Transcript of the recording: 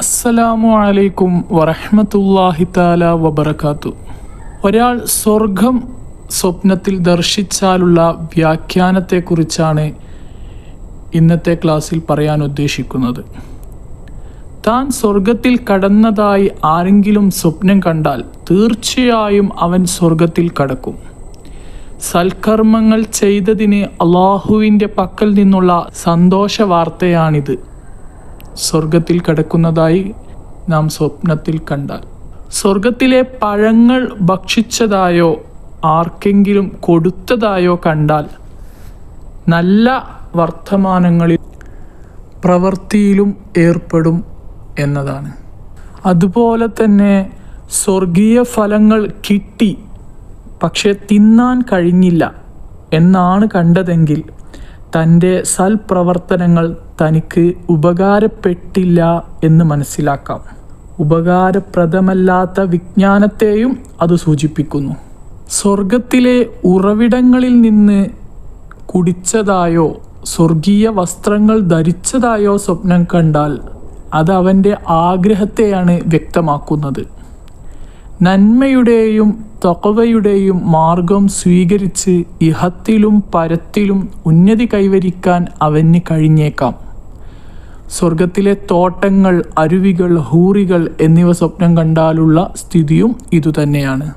അസ്സലാമു അലൈക്കും വറഹമത്തല്ലാഹി താല വബർക്കാത്തു ഒരാൾ സ്വർഗം സ്വപ്നത്തിൽ ദർശിച്ചാലുള്ള വ്യാഖ്യാനത്തെക്കുറിച്ചാണ് ഇന്നത്തെ ക്ലാസ്സിൽ പറയാൻ ഉദ്ദേശിക്കുന്നത്. താൻ സ്വർഗത്തിൽ കടന്നതായി ആരെങ്കിലും സ്വപ്നം കണ്ടാൽ തീർച്ചയായും അവൻ സ്വർഗത്തിൽ കടക്കും. സൽക്കർമ്മങ്ങൾ ചെയ്തതിന് അള്ളാഹുവിന്റെ പക്കൽ നിന്നുള്ള സന്തോഷ വാർത്തയാണിത് സ്വർഗത്തിൽ കിടക്കുന്നതായി നാം സ്വപ്നത്തിൽ കണ്ടാൽ. സ്വർഗത്തിലെ പഴങ്ങൾ ഭക്ഷിച്ചതായോ ആർക്കെങ്കിലും കൊടുത്തതായോ കണ്ടാൽ നല്ല വർത്തമാനങ്ങളിൽ പ്രവൃത്തിയിലും ഏർപ്പെടും എന്നതാണ്. അതുപോലെ തന്നെ സ്വർഗീയ ഫലങ്ങൾ കിട്ടി പക്ഷെ തിന്നാൻ കഴിഞ്ഞില്ല എന്നാണ് കണ്ടതെങ്കിൽ തന്റെ സൽപ്രവർത്തനങ്ങൾ തനിക്ക് ഉപകാരപ്പെട്ടില്ല എന്ന് മനസ്സിലാക്കാം. ഉപകാരപ്രദമല്ലാത്ത വിജ്ഞാനത്തെയും അത് സൂചിപ്പിക്കുന്നു. സ്വർഗത്തിലെ ഉറവിടങ്ങളിൽ നിന്ന് കുടിച്ചതായോ സ്വർഗീയ വസ്ത്രങ്ങൾ ധരിച്ചതായോ സ്വപ്നം കണ്ടാൽ അത് അവന്റെ ആഗ്രഹത്തെയാണ് വ്യക്തമാക്കുന്നത്. നന്മയുടെയും തകവയുടെയും മാർഗം സ്വീകരിച്ച് ഇഹത്തിലും പരത്തിലും ഉന്നതി കൈവരിക്കാൻ അവന് കഴിഞ്ഞേക്കാം. സ്വർഗത്തിലെ തോട്ടങ്ങൾ അരുവികൾ ഹൂറികൾ എന്നിവ സ്വപ്നം കണ്ടാലുള്ള സ്ഥിതിയും ഇതുതന്നെയാണ്.